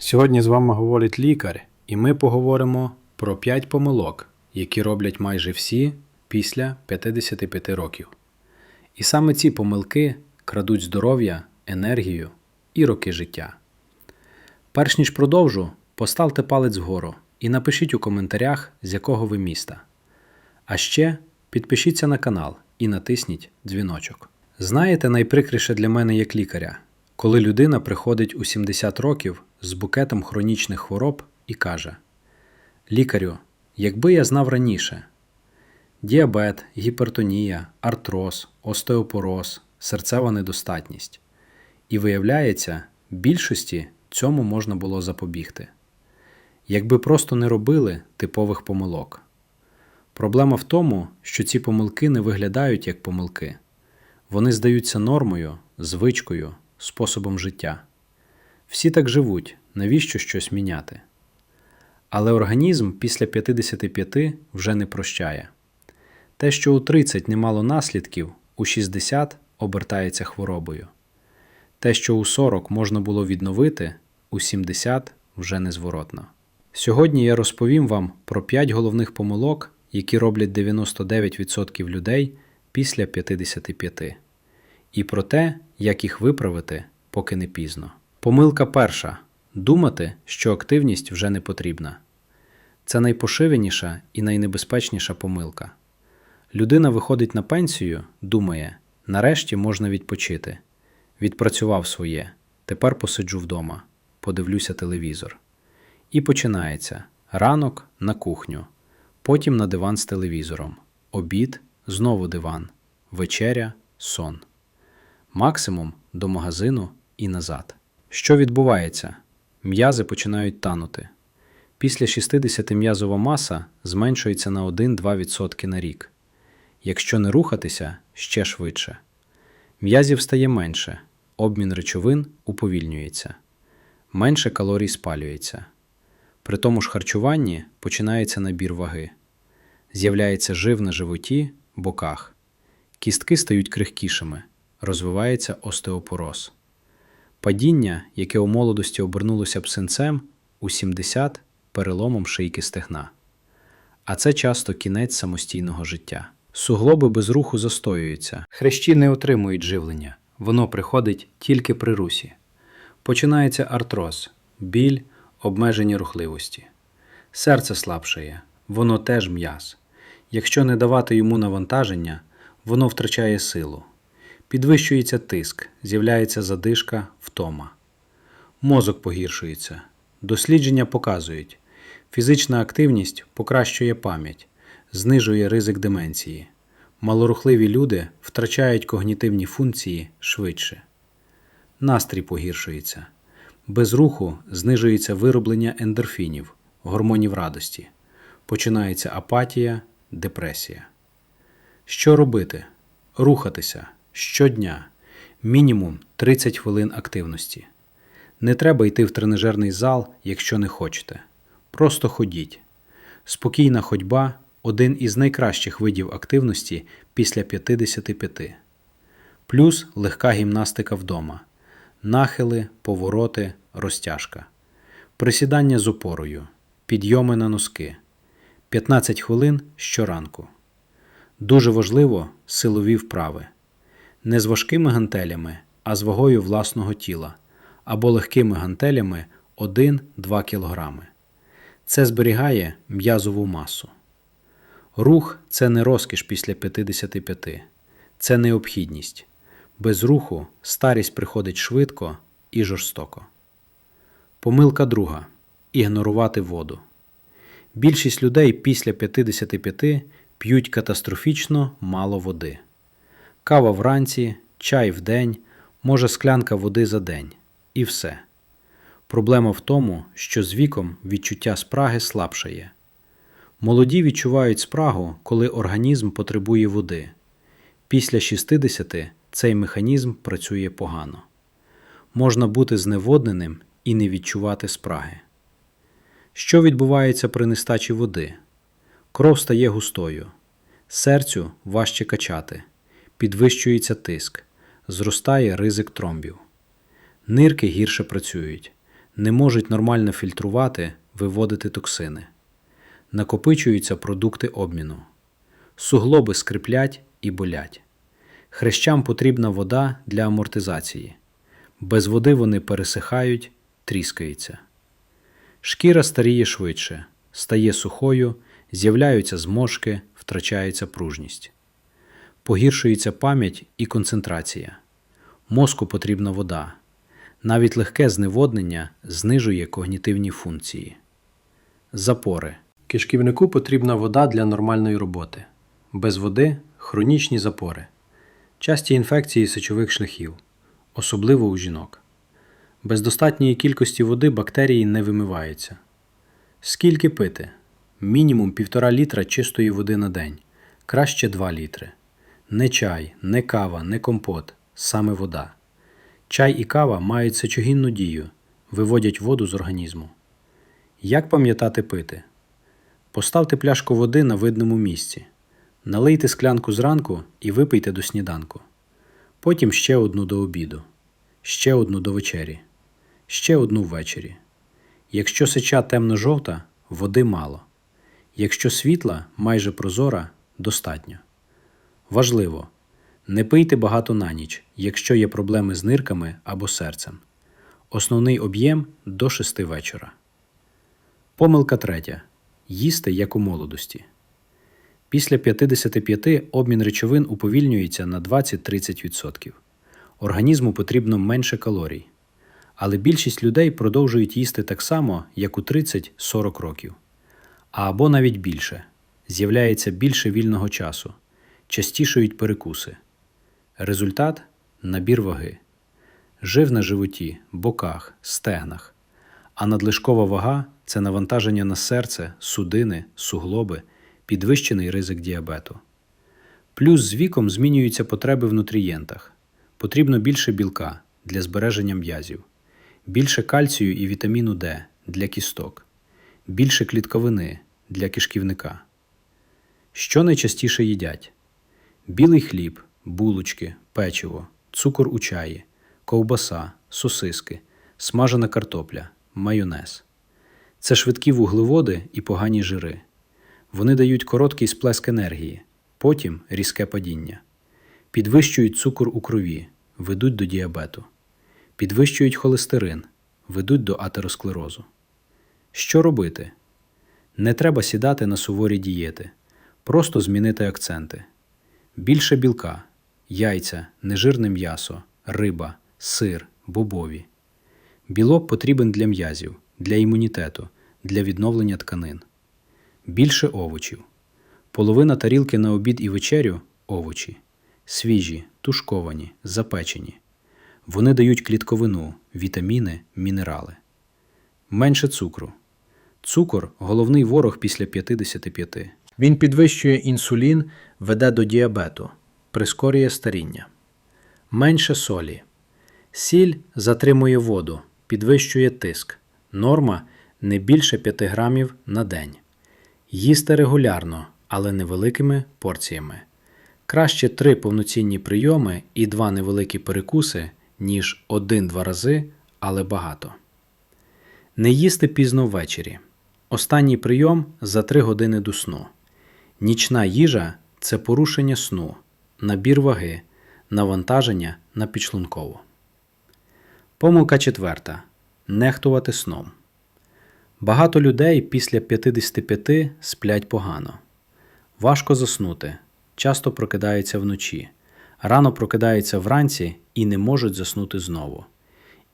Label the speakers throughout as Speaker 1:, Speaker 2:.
Speaker 1: Сьогодні з вами говорить лікар, і ми поговоримо про 5 помилок, які роблять майже всі після 55 років. І саме ці помилки крадуть здоров'я, енергію і роки життя. Перш ніж продовжу, поставте палець вгору і напишіть у коментарях, з якого ви міста. А ще підпишіться на канал і натисніть дзвіночок. Знаєте, найприкріше для мене як лікаря, коли людина приходить у 70 років з букетом хронічних хвороб і каже: Лікарю, якби я знав раніше, діабет, гіпертонія, артроз, остеопороз, серцева недостатність. І виявляється, більшості цьому можна було запобігти, якби просто не робили типових помилок. Проблема в тому, що ці помилки не виглядають як помилки. Вони здаються нормою, звичкою, способом життя. Всі так живуть, навіщо щось міняти? Але організм після 55 вже не прощає. Те, що у 30 не мало наслідків, у 60 обертається хворобою. Те, що у 40 можна було відновити, у 70 вже незворотно. Сьогодні я розповім вам про 5 головних помилок, які роблять 99% людей після 55, і про те, як їх виправити, поки не пізно. Помилка перша думати, що активність вже не потрібна. Це найпоширеніша і найнебезпечніша помилка. Людина виходить на пенсію, думає, нарешті можна відпочити. Відпрацював своє, тепер посиджу вдома, подивлюся телевізор. І починається ранок на кухню, потім на диван з телевізором, обід, знову диван, вечеря, сон. Максимум до магазину і назад. Що відбувається? М'язи починають танути. Після 60 м'язова маса зменшується на 1-2% на рік. Якщо не рухатися, ще швидше. М'язів стає менше, обмін речовин уповільнюється, менше калорій спалюється. При тому ж харчуванні починається набір ваги. З'являється жив на животі, боках. Кістки стають крихкішими, розвивається остеопороз. Падіння, яке у молодості обернулося псинцем, у 70 переломом шийки стегна. А це часто кінець самостійного життя. Суглоби без руху застоюються. Хрещі не отримують живлення, воно приходить тільки при русі. Починається артроз, біль, обмежені рухливості. Серце слабшає, воно теж м'яз. Якщо не давати йому навантаження, воно втрачає силу. Підвищується тиск, з'являється задишка, втома. Мозок погіршується. Дослідження показують, фізична активність покращує пам'ять, знижує ризик деменції. Малорухливі люди втрачають когнітивні функції швидше. Настрій погіршується. Без руху знижується вироблення ендорфінів, гормонів радості. Починається апатія, депресія. Що робити? Рухатися щодня, мінімум 30 хвилин активності. Не треба йти в тренажерний зал, якщо не хочете. Просто ходіть. Спокійна ходьба один із найкращих видів активності після 55. Плюс легка гімнастика вдома. Нахили, повороти, розтяжка. Присідання з опорою. Підйоми на носки. 15 хвилин щоранку. Дуже важливо силові вправи. Не з важкими гантелями, а з вагою власного тіла або легкими гантелями 1-2 кг. Це зберігає м'язову масу. Рух це не розкіш після 55, це необхідність. Без руху старість приходить швидко і жорстоко. Помилка друга ігнорувати воду. Більшість людей після 55 п'ють катастрофічно мало води. Кава вранці, чай вдень, може склянка води за день. І все. Проблема в тому, що з віком відчуття спраги слабшає. Молоді відчувають спрагу, коли організм потребує води. Після 60 цей механізм працює погано. Можна бути зневодненим і не відчувати спраги. Що відбувається при нестачі води? Кров стає густою, серцю важче качати, підвищується тиск, зростає ризик тромбів. Нирки гірше працюють, не можуть нормально фільтрувати, виводити токсини, накопичуються продукти обміну, суглоби скриплять і болять. Хрещам потрібна вода для амортизації. Без води вони пересихають, тріскаються. Шкіра старіє швидше, стає сухою, з'являються зморшки, втрачається пружність. Погіршується пам'ять і концентрація. Мозку потрібна вода. Навіть легке зневоднення знижує когнітивні функції. Запори. Кишківнику потрібна вода для нормальної роботи. Без води хронічні запори. Часті інфекції сечових шляхів, особливо у жінок. Без достатньої кількості води бактерії не вимиваються. Скільки пити? Мінімум 1,5 літра чистої води на день, краще 2 літри. Не чай, не кава, не компот, саме вода. Чай і кава мають сечогінну дію, виводять воду з організму. Як пам'ятати пити? Поставте пляшку води на видному місці. Налийте склянку зранку і випийте до сніданку. Потім ще одну до обіду, ще одну до вечері, ще одну ввечері. Якщо сеча темно-жовта, води мало. Якщо світла, майже прозора, достатньо. Важливо, не пийте багато на ніч, якщо є проблеми з нирками або серцем. Основний об'єм до 6 вечора. Помилка третя. Їсти як у молодості. Після 55 обмін речовин уповільнюється на 20-30%. Організму потрібно менше калорій. Але більшість людей продовжують їсти так само, як у 30-40 років. А або навіть більше. З'являється більше вільного часу, частішають перекуси. Результат набір ваги. Жив на животі, боках, стегнах. А надлишкова вага це навантаження на серце, судини, суглоби, підвищений ризик діабету. Плюс з віком змінюються потреби в нутрієнтах. Потрібно більше білка для збереження м'язів, більше кальцію і вітаміну Д для кісток, більше клітковини для кишківника. Що найчастіше їдять? Білий хліб, булочки, печиво, цукор у чаї, ковбаса, сосиски, смажена картопля, майонез. Це швидкі вуглеводи і погані жири. Вони дають короткий сплеск енергії, потім різке падіння, підвищують цукор у крові, ведуть до діабету, підвищують холестерин, ведуть до атеросклерозу. Що робити? Не треба сідати на суворі дієти, просто змінити акценти. Більше білка, яйця, нежирне м'ясо, риба, сир, бобові. Білок потрібен для м'язів, для імунітету, для відновлення тканин. Більше овочів. Половина тарілки на обід і вечерю овочі. Свіжі, тушковані, запечені. Вони дають клітковину, вітаміни, мінерали. Менше цукру. Цукор головний ворог після 55. Він підвищує інсулін, веде до діабету, прискорює старіння. Менше солі. Сіль затримує воду, підвищує тиск. Норма не більше 5 грамів на день. Їсти регулярно, але невеликими порціями. Краще 3 повноцінні прийоми і 2 невеликі перекуси, ніж 1-2 рази, але багато. Не їсти пізно ввечері. Останній прийом за 3 години до сну. Нічна їжа це порушення сну, набір ваги, навантаження на підшлункову. Помилка четверта. Нехтувати сном. Багато людей після 55 сплять погано. Важко заснути, часто прокидаються вночі, рано прокидаються вранці і не можуть заснути знову.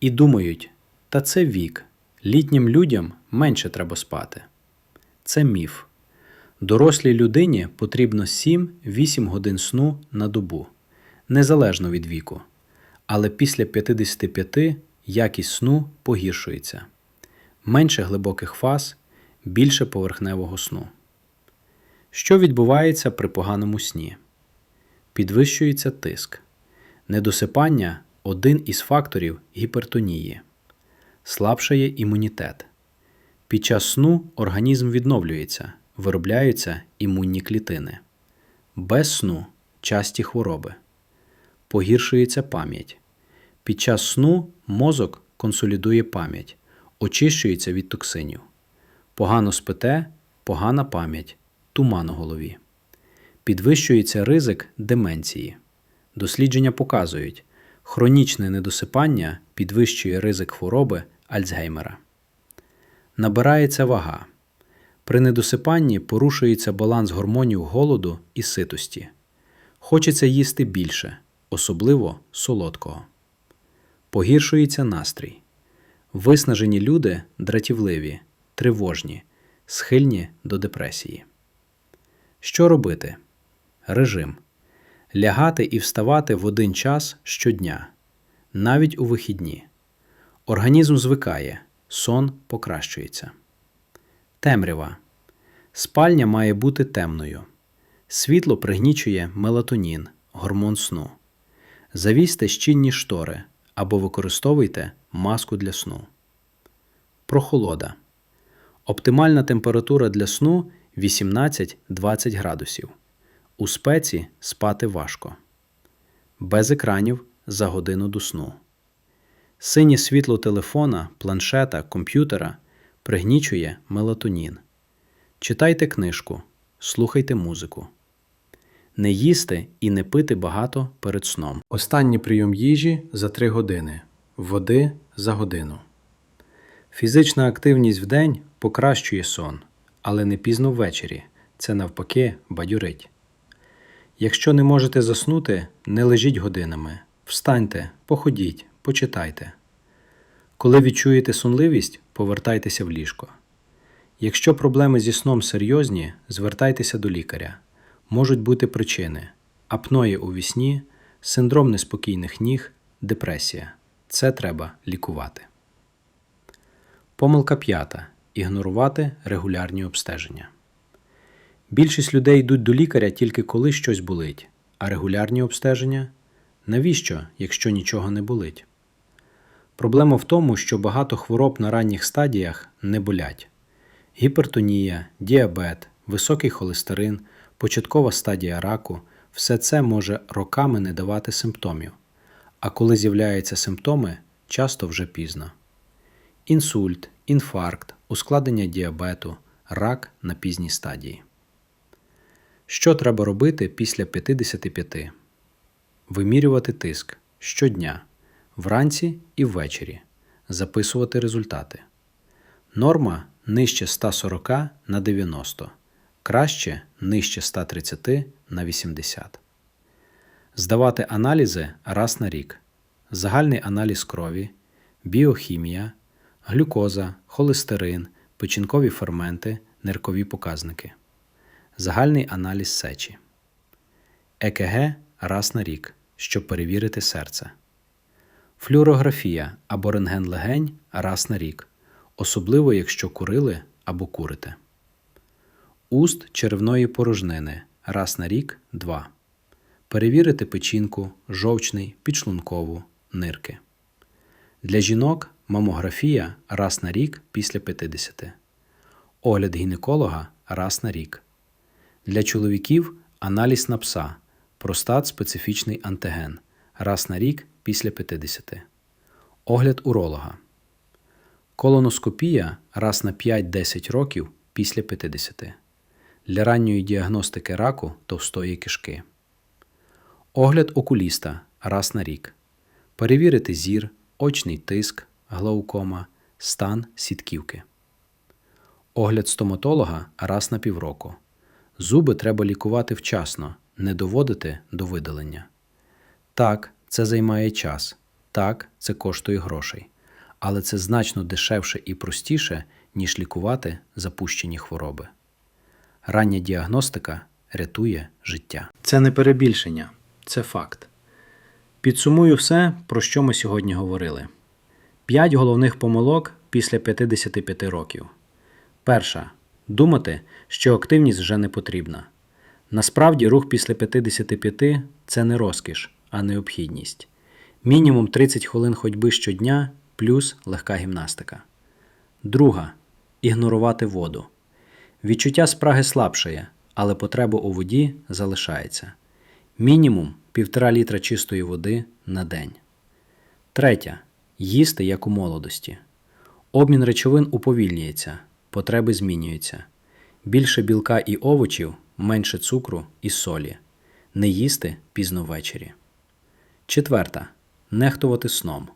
Speaker 1: І думають, та це вік, літнім людям менше треба спати. Це міф. Дорослій людині потрібно 7-8 годин сну на добу, незалежно від віку. Але після 55 якість сну погіршується менше глибоких фаз, більше поверхневого сну. Що відбувається при поганому сні? Підвищується тиск. Недосипання один із факторів гіпертонії, слабшає імунітет. Під час сну організм відновлюється, виробляються імунні клітини. Без сну часті хвороби. Погіршується пам'ять. Під час сну мозок консолідує пам'ять, очищується від токсинів. Погано спите, погана пам'ять, туман у голові. Підвищується ризик деменції. Дослідження показують, хронічне недосипання підвищує ризик хвороби Альцгеймера. Набирається вага. При недосипанні порушується баланс гормонів голоду і ситості. Хочеться їсти більше, особливо солодкого. Погіршується настрій. Виснажені люди дратівливі, тривожні, схильні до депресії. Що робити? Режим. Лягати і вставати в один час щодня, навіть у вихідні. Організм звикає, сон покращується. Темрява. Спальня має бути темною. Світло пригнічує мелатонін, гормон сну. Завісьте щільні штори або використовуйте маску для сну. Прохолода. Оптимальна температура для сну 18-20 градусів. У спеці спати важко. Без екранів за годину до сну. Синє світло телефона, планшета, комп'ютера пригнічує мелатонін. Читайте книжку, слухайте музику. Не їсти і не пити багато перед сном. Останній прийом їжі за 3 години, води за годину. Фізична активність в день покращує сон, але не пізно ввечері. Це навпаки бадюрить. Якщо не можете заснути, не лежіть годинами. Встаньте, походіть, почитайте. Коли відчуєте сонливість, повертайтеся в ліжко. Якщо проблеми зі сном серйозні, звертайтеся до лікаря. Можуть бути причини: апної у вісні, синдром неспокійних ніг, депресія. Це треба лікувати. Помилка п'ята. Ігнорувати регулярні обстеження. Більшість людей йдуть до лікаря тільки коли щось болить, а регулярні обстеження навіщо, якщо нічого не болить? Проблема в тому, що багато хвороб на ранніх стадіях не болять: гіпертонія, діабет, високий холестерин, початкова стадія раку все це може роками не давати симптомів, а коли з'являються симптоми, часто вже пізно. Інсульт, інфаркт, ускладнення діабету, рак на пізній стадії. Що треба робити після 55? Вимірювати тиск щодня, вранці і ввечері, записувати результати. Норма нижче 140 на 90, краще нижче 130 на 80. Здавати аналізи раз на рік. Загальний аналіз крові, біохімія, глюкоза, холестерин, печінкові ферменти, ниркові показники. Загальний аналіз сечі. ЕКГ раз на рік, щоб перевірити серце. Флюорографія або рентген легень раз на рік, особливо якщо курили або курите. Уст черевної порожнини раз на рік 2. Перевірити печінку, жовчний, підшлункову, нирки. Для жінок мамографія раз на рік після 50. Огляд гінеколога раз на рік. Для чоловіків аналіз на пса, простат специфічний антиген раз на рік після 50. Огляд уролога. Колоноскопія раз на 5-10 років після 50. Для ранньої діагностики раку товстої кишки. Огляд окуліста раз на рік. Перевірити зір, очний тиск, глаукома, стан сітківки. Огляд стоматолога раз на півроку. Зуби треба лікувати вчасно, не доводити до видалення. Так, це займає час, так, це коштує грошей, але це значно дешевше і простіше, ніж лікувати запущені хвороби. Рання діагностика рятує життя. Це не перебільшення, це факт. Підсумую все, про що ми сьогодні говорили: П'ять головних помилок після 55 років. Перша думати, що активність вже не потрібна. Насправді, рух після 55 це не розкіш, а необхідність. Мінімум 30 хвилин ходьби щодня плюс легка гімнастика. Друга ігнорувати воду. Відчуття спраги слабшає, але потреба у воді залишається. Мінімум 1,5 літра чистої води на день. Третя їсти як у молодості. Обмін речовин уповільнюється, потреби змінюються. Більше білка і овочів, менше цукру і солі. Не їсти пізно ввечері. Четверта. Нехтувати сном.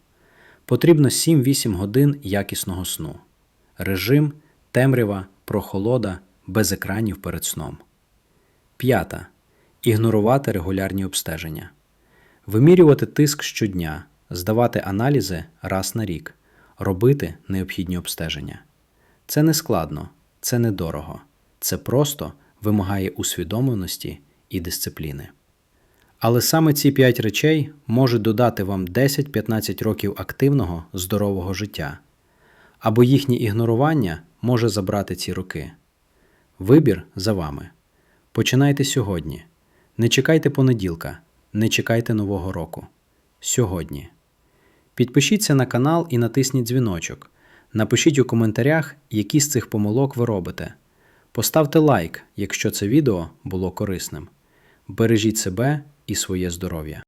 Speaker 1: Потрібно 7-8 годин якісного сну. Режим, темрява, прохолода, без екранів перед сном. П'ята. Ігнорувати регулярні обстеження. Вимірювати тиск щодня, здавати аналізи раз на рік, робити необхідні обстеження. Це не складно, це недорого. Це просто вимагає усвідомленості і дисципліни. Але саме ці п'ять речей можуть додати вам 10-15 років активного, здорового життя, або їхнє ігнорування може забрати ці роки. Вибір за вами. Починайте сьогодні. Не чекайте понеділка, не чекайте Нового року. Сьогодні. Підпишіться на канал і натисніть дзвіночок. Напишіть у коментарях, які з цих помилок ви робите. Поставте лайк, якщо це відео було корисним. Бережіть себе і своє здоров'я.